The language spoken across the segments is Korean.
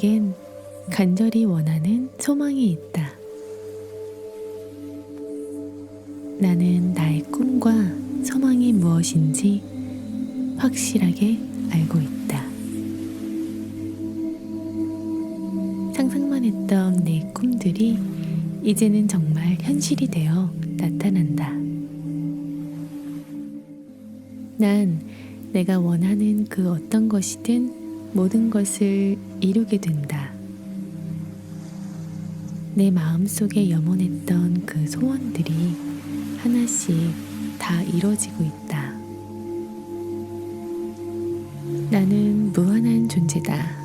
나에겐 간절히 원하는 소망이 있다. 나는 나의 꿈과 소망이 무엇인지 확실하게 알고 있다. 상상만 했던 내 꿈들이 이제는 정말 현실이 되어 나타난다. 난 내가 원하는 그 어떤 것이든 모든 것을 이루게 된다. 내 마음속에 염원했던 그 소원들이 하나씩 다 이루어지고 있다. 나는 무한한 존재다.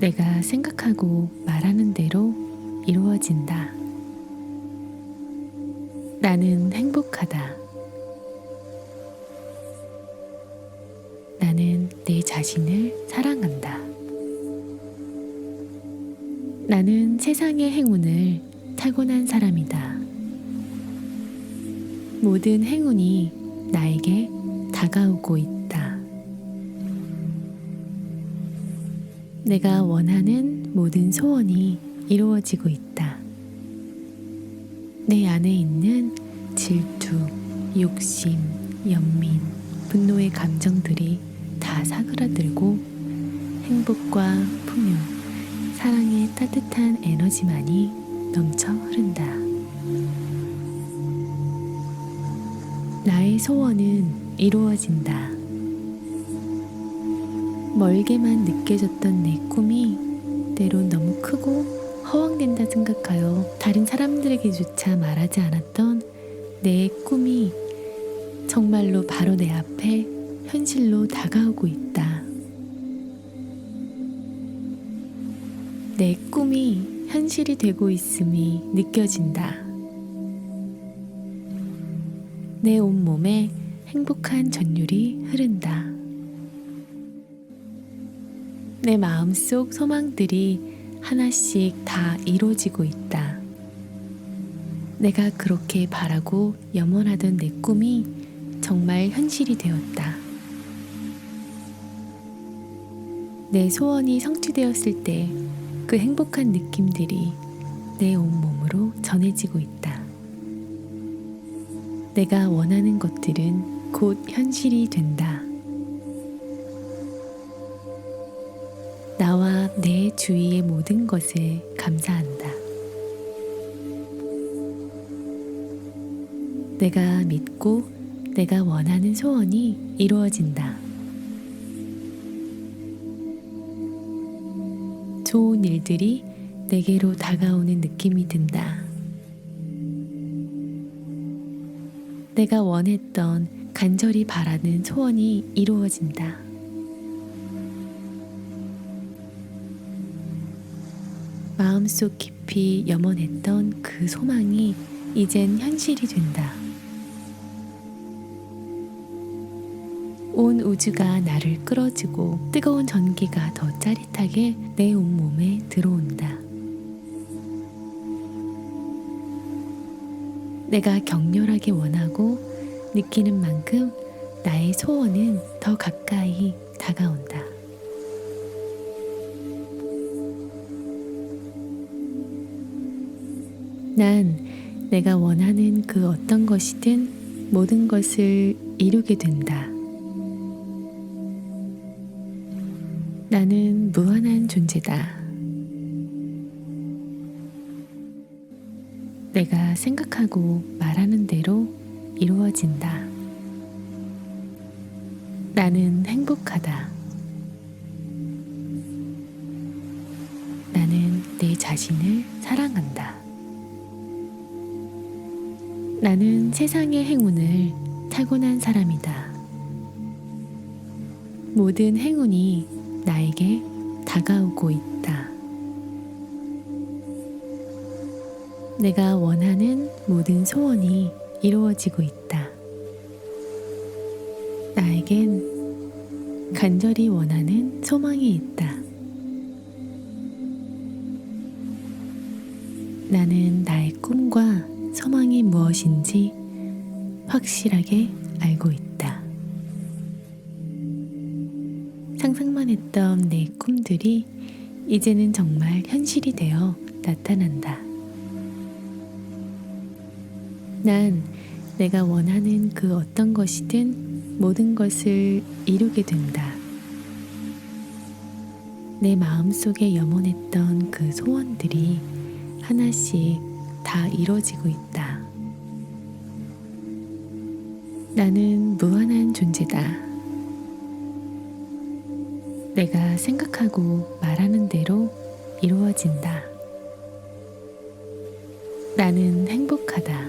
내가 생각하고 말하는 대로 이루어진다. 나는 행복하다. 자신을 사랑한다. 나는 세상의 행운을 타고난 사람이다. 모든 행운이 나에게 다가오고 있다. 내가 원하는 모든 소원이 이루어지고 있다. 내 안에 있는 질투, 욕심, 연민, 분노의 감정들이 다 사그라들고 행복과 풍요, 사랑의 따뜻한 에너지만이 넘쳐 흐른다. 나의 소원은 이루어진다. 멀게만 느껴졌던 내 꿈이 때론 너무 크고 허황된다 생각하여 다른 사람들에게조차 말하지 않았던 내 꿈이 정말로 바로 내 앞에 현실로 다가오고 있다. 내 꿈이 현실이 되고 있음이 느껴진다. 내 온몸에 행복한 전율이 흐른다. 내 마음속 소망들이 하나씩 다 이루어지고 있다. 내가 그렇게 바라고 염원하던 내 꿈이 정말 현실이 되었다. 내 소원이 성취되었을 때 그 행복한 느낌들이 내 온몸으로 전해지고 있다. 내가 원하는 것들은 곧 현실이 된다. 나와 내 주위의 모든 것을 감사한다. 내가 믿고 내가 원하는 소원이 이루어진다. 좋은 일들이 내게로 다가오는 느낌이 든다. 내가 원했던 간절히 바라는 소원이 이루어진다. 마음속 깊이 염원했던 그 소망이 이젠 현실이 된다. 온 우주가 나를 끌어주고 뜨거운 전기가 더 짜릿하게 내 온몸에 들어온다. 내가 격렬하게 원하고 느끼는 만큼 나의 소원은 더 가까이 다가온다. 난 내가 원하는 그 어떤 것이든 모든 것을 이루게 된다. 나는 무한한 존재다. 내가 생각하고 말하는 대로 이루어진다. 나는 행복하다. 나는 내 자신을 사랑한다. 나는 세상의 행운을 타고난 사람이다. 모든 행운이 나에게 다가오고 있다. 내가 원하는 모든 소원이 이루어지고 있다. 나에겐 간절히 원하는 소망이 있다. 나는 나의 꿈과 소망이 무엇인지 확실하게 알고 있다. 상상만 했던 내 꿈들이 이제는 정말 현실이 되어 나타난다. 난 내가 원하는 그 어떤 것이든 모든 것을 이루게 된다. 내 마음속에 염원했던 그 소원들이 하나씩 다 이루어지고 있다. 나는 무한한 존재다. 내가 생각하고 말하는 대로 이루어진다. 나는 행복하다.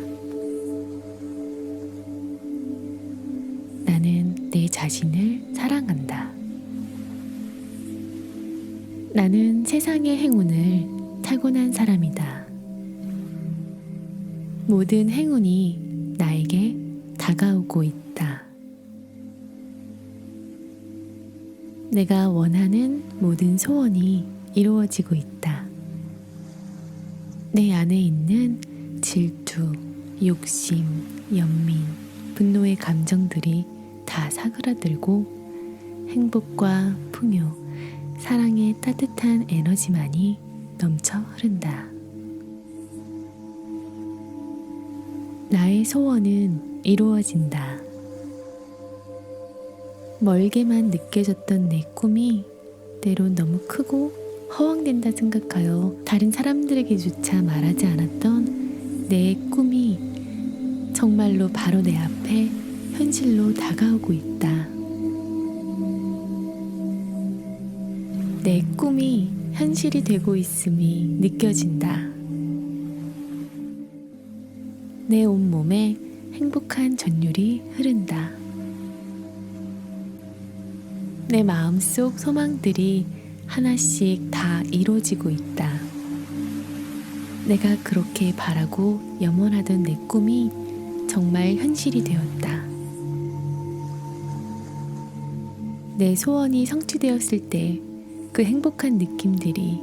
나는 내 자신을 사랑한다. 나는 세상의 행운을 타고난 사람이다. 모든 행운이 나에게 다가오고 있다. 내가 원하는 모든 소원이 이루어지고 있다. 내 안에 있는 질투, 욕심, 연민, 분노의 감정들이 다 사그라들고 행복과 풍요, 사랑의 따뜻한 에너지만이 넘쳐 흐른다. 나의 소원은 이루어진다. 멀게만 느껴졌던 내 꿈이 때론 너무 크고 허황된다 생각하여 다른 사람들에게조차 말하지 않았던 내 꿈이 정말로 바로 내 앞에 현실로 다가오고 있다. 내 꿈이 현실이 되고 있음이 느껴진다. 내 온몸에 행복한 전율이 흐른다. 내 마음속 소망들이 하나씩 다 이루어지고 있다. 내가 그렇게 바라고 염원하던 내 꿈이 정말 현실이 되었다. 내 소원이 성취되었을 때 그 행복한 느낌들이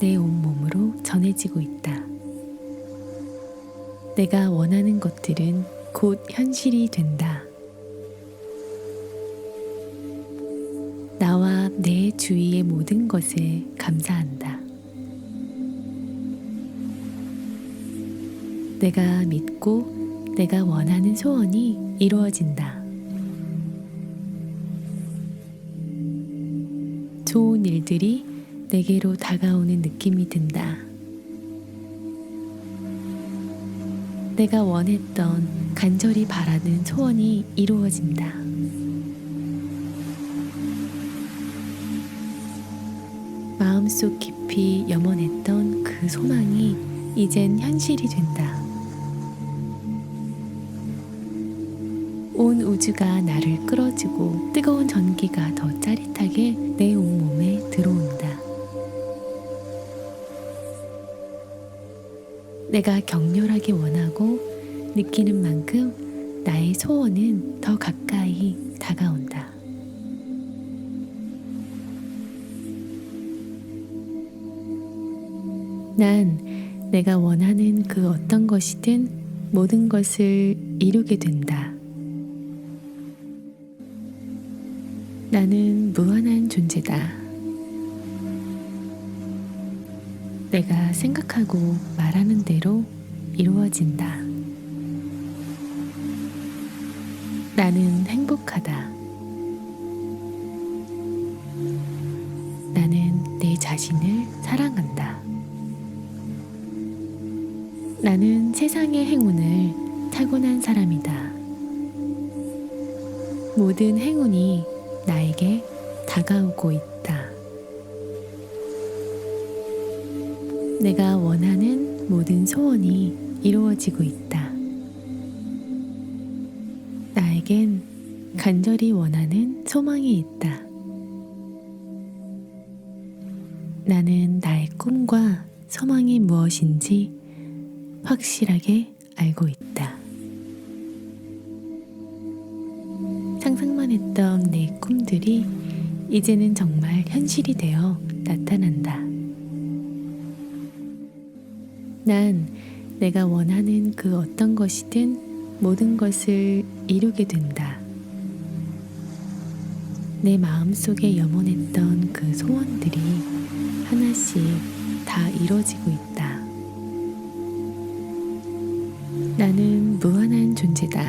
내 온몸으로 전해지고 있다. 내가 원하는 것들은 곧 현실이 된다. 주위의 모든 것에 감사한다. 내가 믿고 내가 원하는 소원이 이루어진다. 좋은 일들이 내게로 다가오는 느낌이 든다. 내가 원했던 간절히 바라는 소원이 이루어진다. 마음속 깊이 염원했던 그 소망이 이젠 현실이 된다. 온 우주가 나를 끌어주고 뜨거운 전기가 더 짜릿하게 내 온몸에 들어온다. 내가 격렬하게 원하고 느끼는 만큼 나의 소원은 더 가까이 다가온다. 난 내가 원하는 그 어떤 것이든 모든 것을 이루게 된다. 나는 무한한 존재다. 내가 생각하고 말하는 대로 이루어진다. 나는 행복하다. 나는 내 자신을 사랑한다. 나는 세상의 행운을 타고난 사람이다. 모든 행운이 나에게 다가오고 있다. 내가 원하는 모든 소원이 이루어지고 있다. 나에겐 간절히 원하는 소망이 있다. 나는 나의 꿈과 소망이 무엇인지 확실하게 알고 있다. 상상만 했던 내 꿈들이 이제는 정말 현실이 되어 나타난다. 난 내가 원하는 그 어떤 것이든 모든 것을 이루게 된다. 내 마음 속에 염원했던 그 소원들이 하나씩 다 이뤄지고 있다. 나는 무한한 존재다.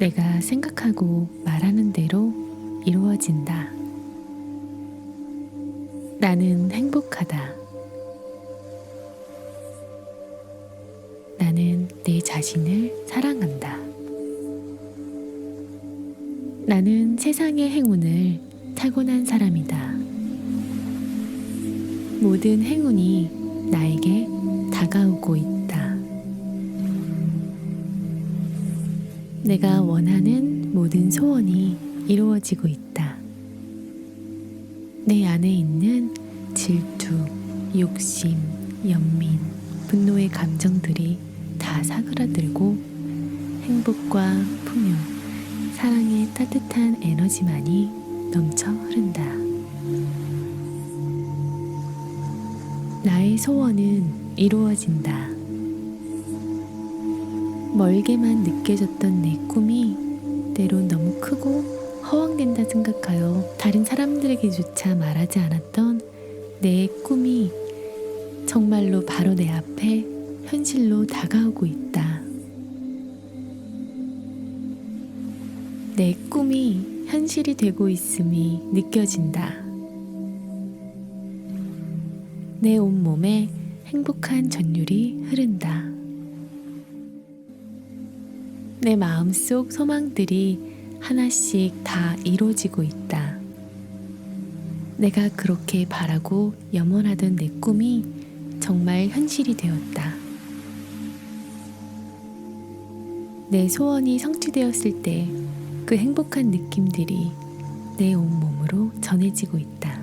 내가 생각하고 말하는 대로 이루어진다. 나는 행복하다. 나는 내 자신을 사랑한다. 나는 세상의 행운을 타고난 사람이다. 모든 행운이 나에게 다가오고 있다. 내가 원하는 모든 소원이 이루어지고 있다. 내 안에 있는 질투, 욕심, 연민, 분노의 감정들이 다 사그라들고 행복과 풍요, 사랑의 따뜻한 에너지만이 넘쳐 흐른다. 나의 소원은 이루어진다. 멀게만 느껴졌던 내 꿈이 때론 너무 크고 허황된다 생각하여 다른 사람들에게조차 말하지 않았던 내 꿈이 정말로 바로 내 앞에 현실로 다가오고 있다. 내 꿈이 현실이 되고 있음이 느껴진다. 내 온몸에 행복한 전율이 흐른다. 내 마음속 소망들이 하나씩 다 이루어지고 있다. 내가 그렇게 바라고 염원하던 내 꿈이 정말 현실이 되었다. 내 소원이 성취되었을 때 그 행복한 느낌들이 내 온몸으로 전해지고 있다.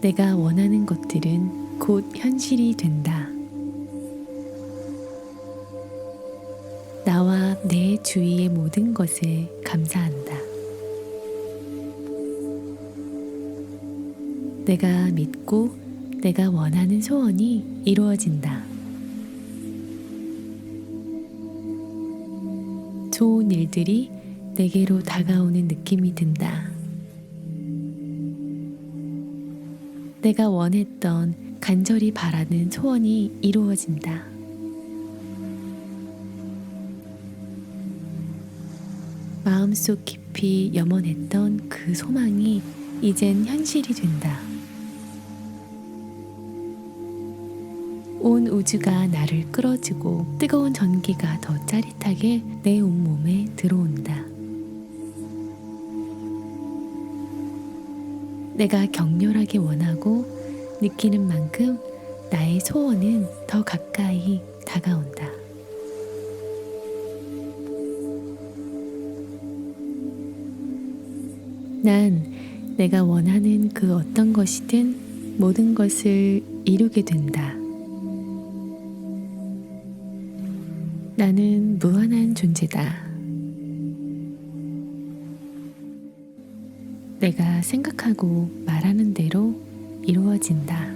내가 원하는 것들은 곧 현실이 된다. 나와 내 주위의 모든 것을 감사한다. 내가 믿고 내가 원하는 소원이 이루어진다. 좋은 일들이 내게로 다가오는 느낌이 든다. 내가 원했던 간절히 바라는 소원이 이루어진다. 마음속 깊이 염원했던 그 소망이 이젠 현실이 된다. 온 우주가 나를 끌어주고 뜨거운 전기가 더 짜릿하게 내 온몸에 들어온다. 내가 격렬하게 원하고 느끼는 만큼 나의 소원은 더 가까이 다가온다. 난 내가 원하는 그 어떤 것이든 모든 것을 이루게 된다. 나는 무한한 존재다. 내가 생각하고 말하는 대로 이루어진다.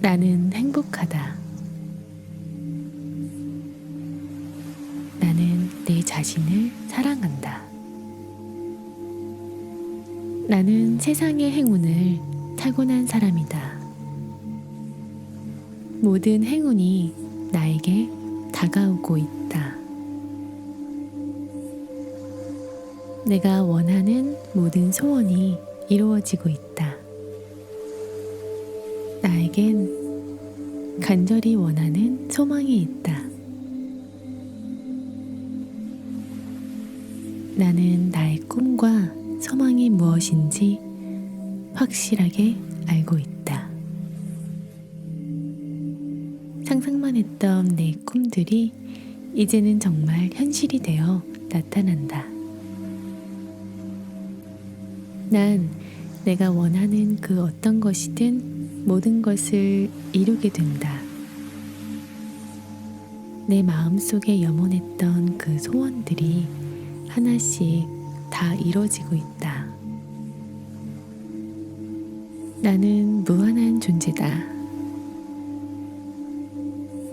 나는 행복하다. 나는 내 자신을 사랑한다. 나는 세상의 행운을 타고난 사람이다. 모든 행운이 나에게 다가오고 있다. 내가 원하는 모든 소원이 이루어지고 있다. 나에겐 간절히 원하는 소망이 있다. 나는 나의 꿈과 소망이 무엇인지 확실하게 알고 있다. 상상만 했던 내 꿈들이 이제는 정말 현실이 되어 나타난다. 난 내가 원하는 그 어떤 것이든 모든 것을 이루게 된다. 내 마음속에 염원했던 그 소원들이 하나씩 다 이루어지고 있다. 나는 무한한 존재다.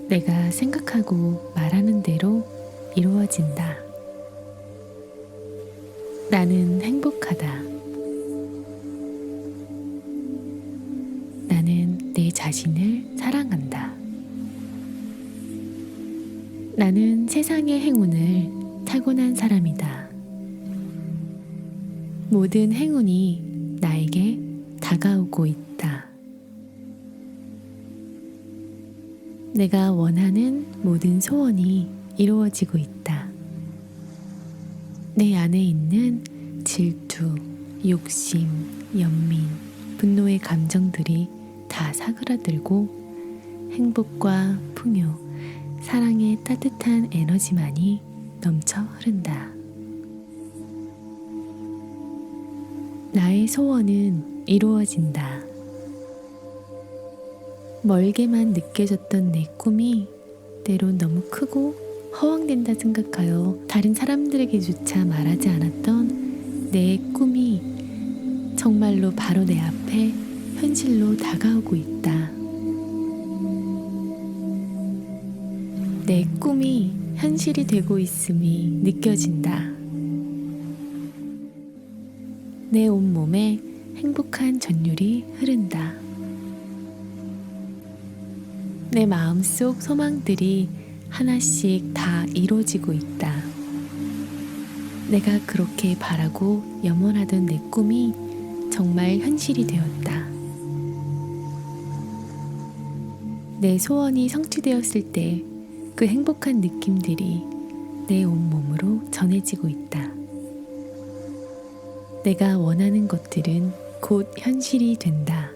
내가 생각하고 말하는 대로 이루어진다. 나는 행복하다. 자신을 사랑한다. 나는 세상의 행운을 타고난 사람이다. 모든 행운이 나에게 다가오고 있다. 내가 원하는 모든 소원이 이루어지고 있다. 내 안에 있는 질투, 욕심, 연민, 분노의 감정들이 다 사그라들고 행복과 풍요, 사랑의 따뜻한 에너지만이 넘쳐 흐른다. 나의 소원은 이루어진다. 멀게만 느껴졌던 내 꿈이 때론 너무 크고 허황된다 생각하여 다른 사람들에게조차 말하지 않았던 내 꿈이 정말로 바로 내 앞에 현실로 다가오고 있다. 내 꿈이 현실이 되고 있음이 느껴진다. 내 온몸에 행복한 전율이 흐른다. 내 마음속 소망들이 하나씩 다 이루어지고 있다. 내가 그렇게 바라고 염원하던 내 꿈이 정말 현실이 되었다. 내 소원이 성취되었을 때 그 행복한 느낌들이 내 온몸으로 전해지고 있다. 내가 원하는 것들은 곧 현실이 된다.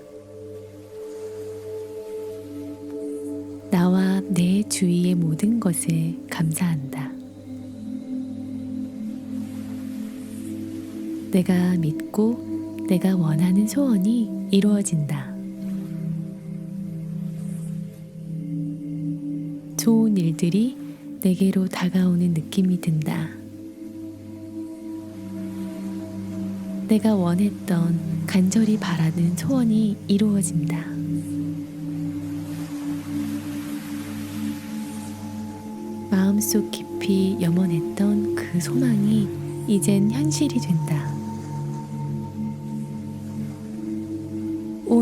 나와 내 주위의 모든 것에 감사한다. 내가 믿고 내가 원하는 소원이 이루어진다. 좋은 일들이 내게로 다가오는 느낌이 든다. 내가 원했던 간절히 바라는 소원이 이루어진다. 마음속 깊이 염원했던 그 소망이 이젠 현실이 된다.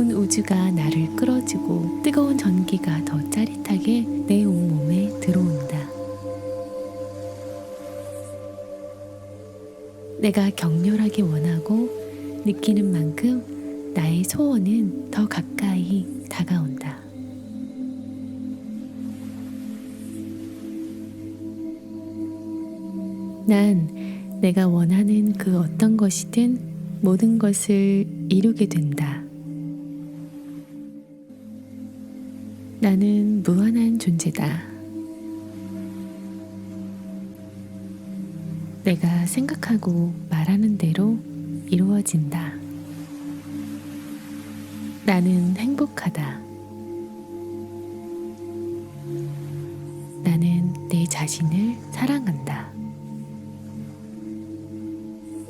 온 우주가 나를 끌어주고 뜨거운 전기가 더 짜릿하게 내 온몸에 들어온다. 내가 격렬하게 원하고 느끼는 만큼 나의 소원은 더 가까이 다가온다. 난 내가 원하는 그 어떤 것이든 모든 것을 이루게 된다. 나는 무한한 존재다. 내가 생각하고 말하는 대로 이루어진다. 나는 행복하다. 나는 내 자신을 사랑한다.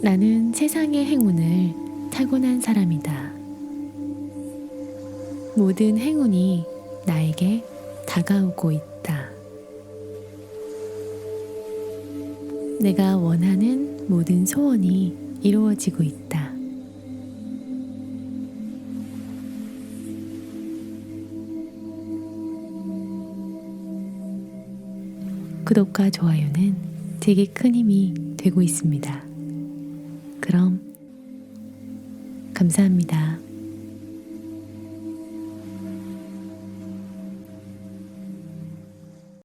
나는 세상의 행운을 타고난 사람이다. 모든 행운이 나에게 다가오고 있다. 내가 원하는 모든 소원이 이루어지고 있다. 구독과 좋아요는 되게 큰 힘이 되고 있습니다. 그럼 감사합니다.